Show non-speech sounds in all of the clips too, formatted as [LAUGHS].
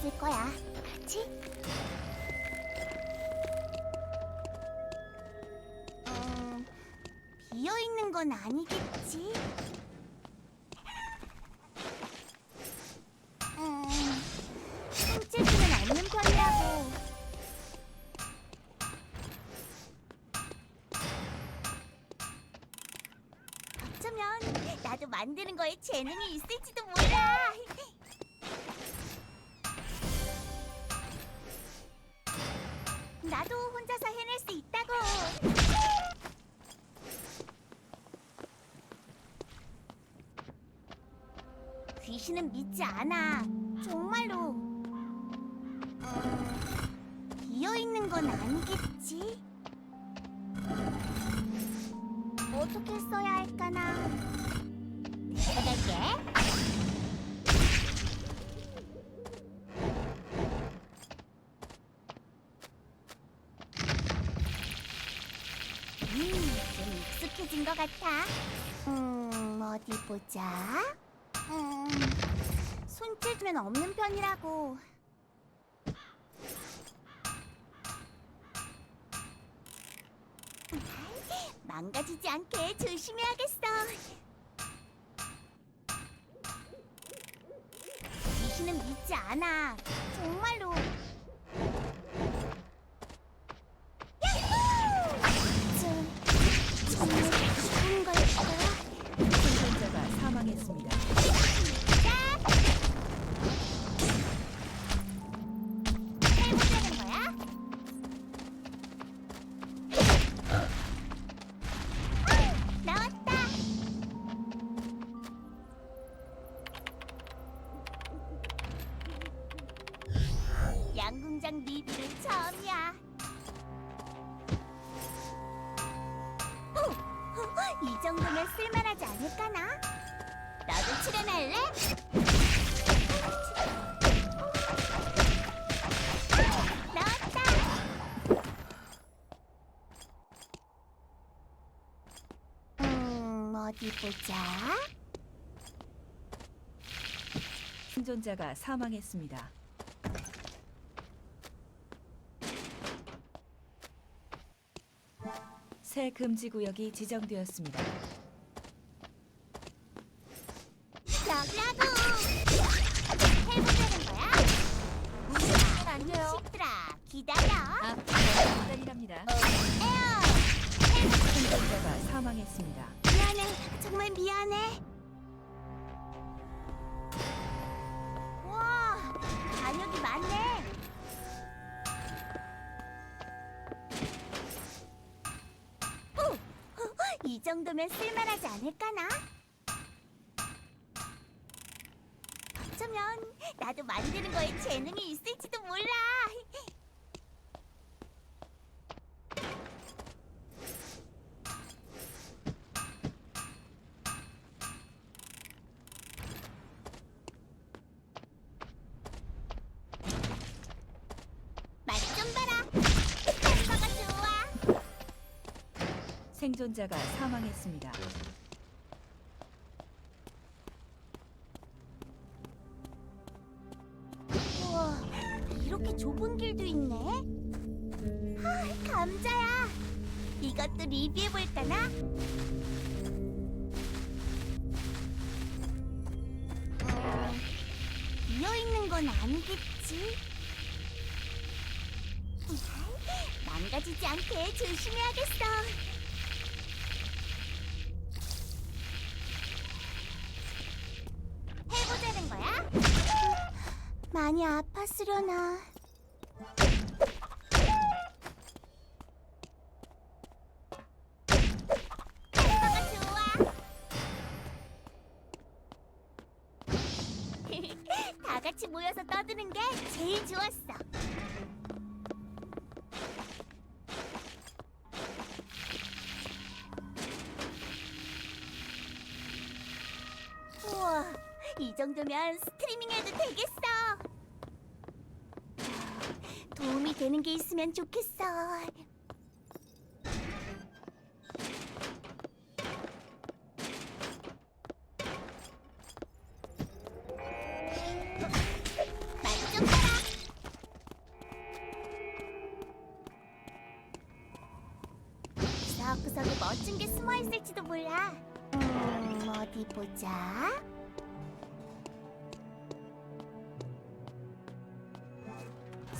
있을 거야. 그렇지? 음, 비어 있는 건 아니겠지? 나도 혼자서 해낼 수 있다고. 귀신은 믿지 않아. 정말로. 어, 비어 있는 건 아니겠지? 어떻게 써야 할까나? 내가 갈게. 익숙해진 것 같아. 음, 어디 보자. 음, 손재주는 없는 편이라고. 망가지지 않게 조심해야겠어. 귀신은 믿지 않아. 정말로. 정도면 쓸만하지 않을까나? 나도 출연할래? 음, 보자. 생존자가 사망했습니다. 새 금지 구역이 지정되었습니다. 사망했습니다. 미안해, 정말 미안해. 와, 간역이 많네. 후, 후, 이 정도면 쓸만하지 않을까나? 어쩌면 나도 만드는 거에 재능이 있을지도 몰라. 맛 좀 봐라. 햄버거 좋아. 생존자가 사망했습니다. 우와, 이렇게 좁은 길도 있네. 아, 감자야. 이것도 리뷰해 볼까나? 어, 비어 있는 건 아니겠지? 망가지지 않게 조심해야겠어. 많이 아팠으려나. [LAUGHS] 다 같이 모여서 떠드는 게 제일 좋았어. 우와, 이 정도면 스트리밍 해도 되겠어. 도움이 되는 게 있으면 좋겠어.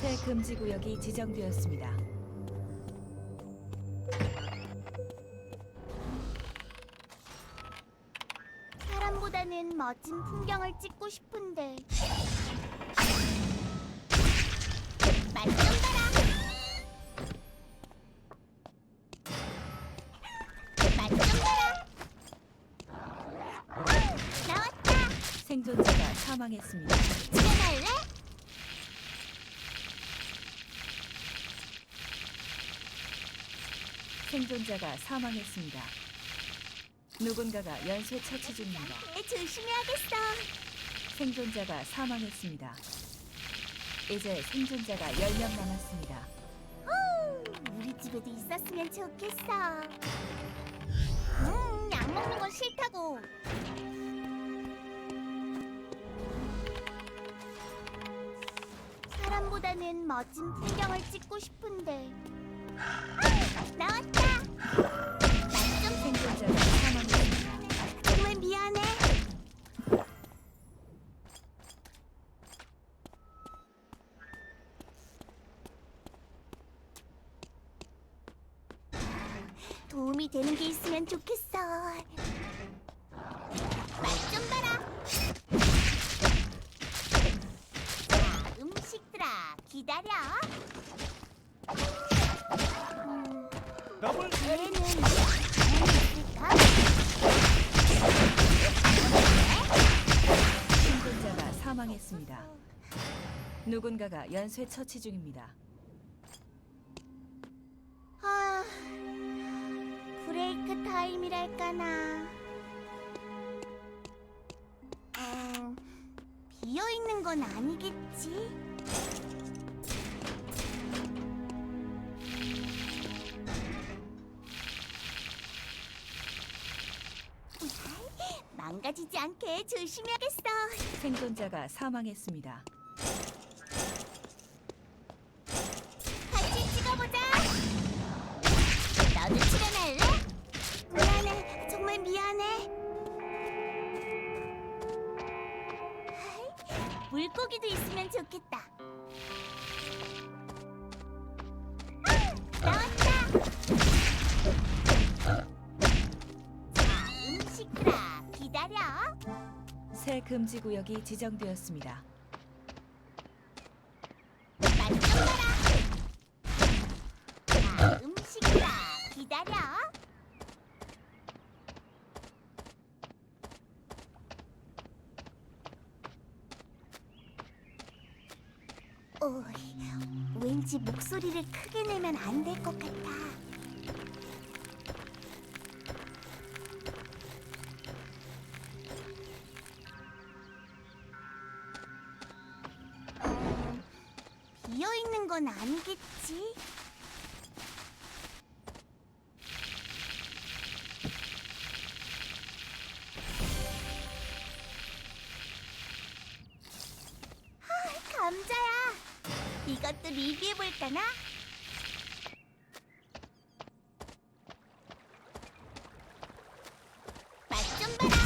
새 금지 구역이 지정되었습니다. 사람보다는 멋진 풍경을 찍고 싶은데. 맛좀 봐라. 맛좀 봐라. 나왔다. 생존자가 사망했습니다. 출연할래? 생존자가 사망했습니다. 누군가가 연쇄 처치 중입니다. 네, 조심해야겠어. 생존자가 사망했습니다. 이제 생존자가 10명 남았습니다. 후, 우리 집에도 있었으면 좋겠어. 음, 약 먹는 건 싫다고. 사람보다는 멋진 풍경을 찍고 싶은데. 아, 나왔다. 맛좀 생존자가 사망했습니다. 정말 미안해. 도움이 되는 게 있으면 좋겠어. 맛 좀 봐라. 자, 음식들아, 기다려. 누군가가 연쇄 처치 중입니다. 아, 브레이크 타임이랄까나. 음, 비어 있는 건 아니겠지? 망가지지 않게 조심해야겠어. 생존자가 사망했습니다. 금지 구역이 지정되었습니다. 목소리를 크게 내면 안 될 것 같아. 건 아니겠지? 아, 감자야. 이것도 리뷰해 볼까나? 맛 좀 봐라.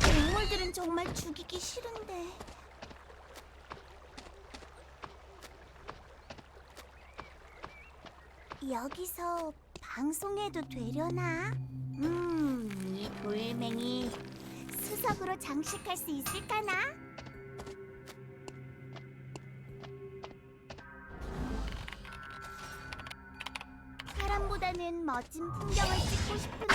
동물들은 정말 죽이기 싫은데. 여기서 방송해도 되려나? 음, 이 돌멩이 수석으로 장식할 수 있을까나? 사람보다는 멋진 풍경을 찍고 싶은데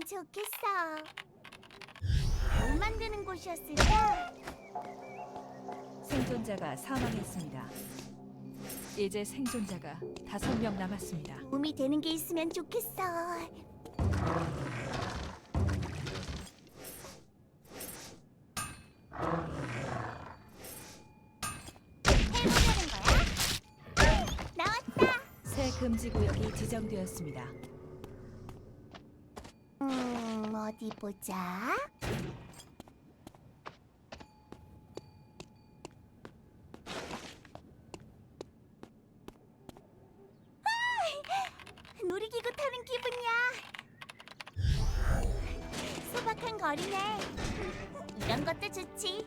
있으면 좋겠어. 못 만드는 곳이었을까? 생존자가 사망했습니다. 이제 생존자가 다섯 명 남았습니다. 도움이 되는 게 있으면 좋겠어. 금지 구역이 지정되었습니다. 어디 보자. 아, 놀이기구 타는 기분이야. 소박한 거리네. 이런 것도 좋지.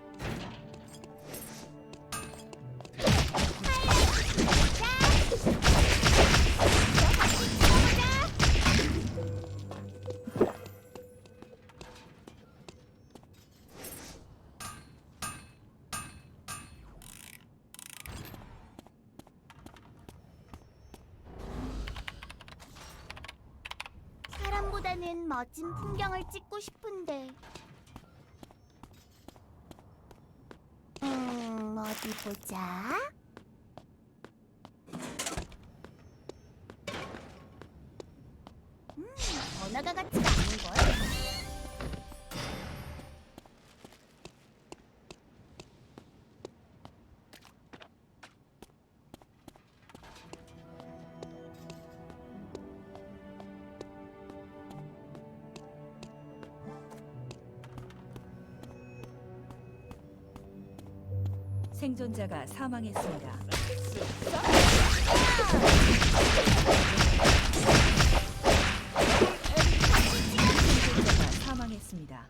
보다는 멋진 풍경을 찍고 싶은데. 음, 어디 보자. 생존자가 사망했습니다. 생존자가 사망했습니다.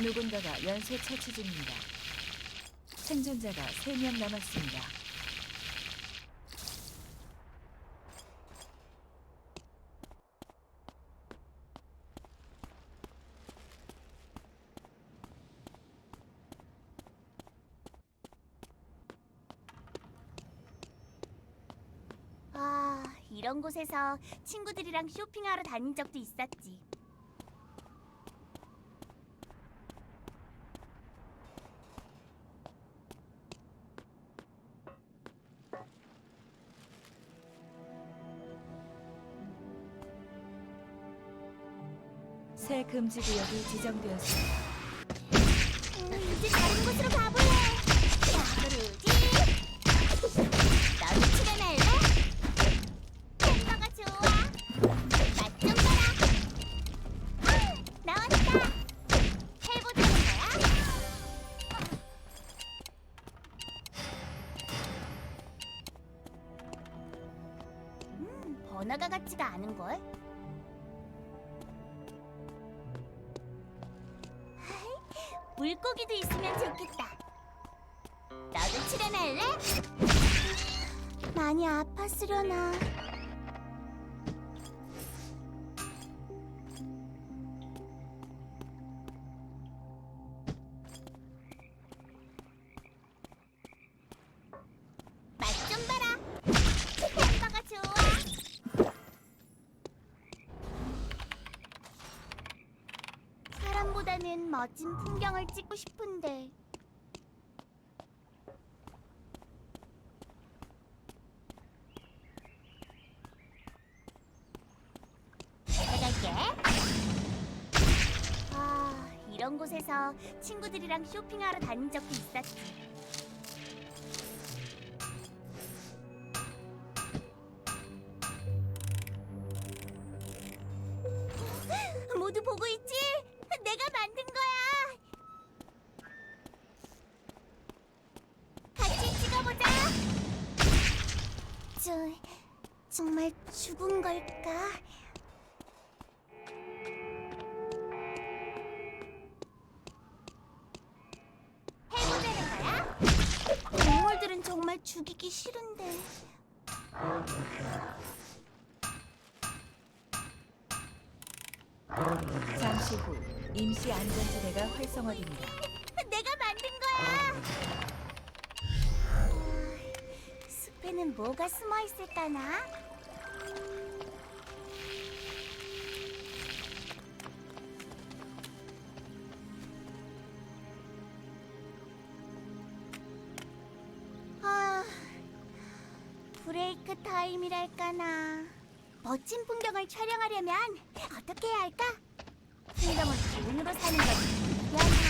누군가가 연쇄 처치 중입니다. 생존자가 3명 남았습니다. 아, 이런 곳에서 친구들이랑 쇼핑하러 다닌 적도 있었지. 새 금지 구역이 지정되었습니다. 음, 이제 다른 곳으로 가볼래. 야, 그러지? 물고기도 있으면 좋겠다. 너도 출연할래? 많이 아팠으려나. 사람보다는 멋진 풍경을 찍고 싶은데. 나갈게. 아, 이런 곳에서 친구들이랑 쇼핑하러 다닌 적도 있었지. 저 정말 죽은 걸까? 해보자는 거야? 동물들은 정말 죽이기 싫은데. 잠시 후 임시 안전지대가 활성화됩니다. 내가 만든 거야. 숲에는 뭐가 숨어 있을까나? 아, 브레이크 타임이랄까나. 멋진 풍경을 촬영하려면 어떻게 해야 할까? 풍경을 기운으로 사는 건 미안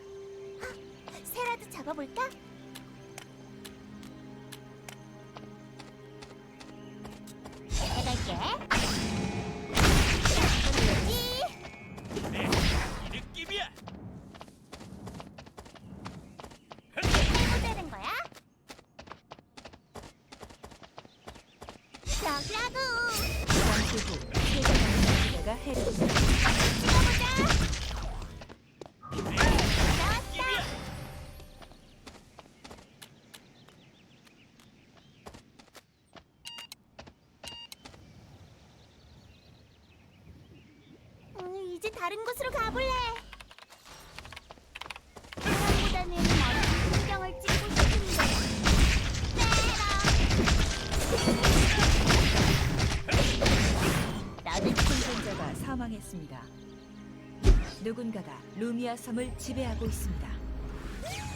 잡아볼까? 누군가가 루미아 섬을 지배하고 있습니다.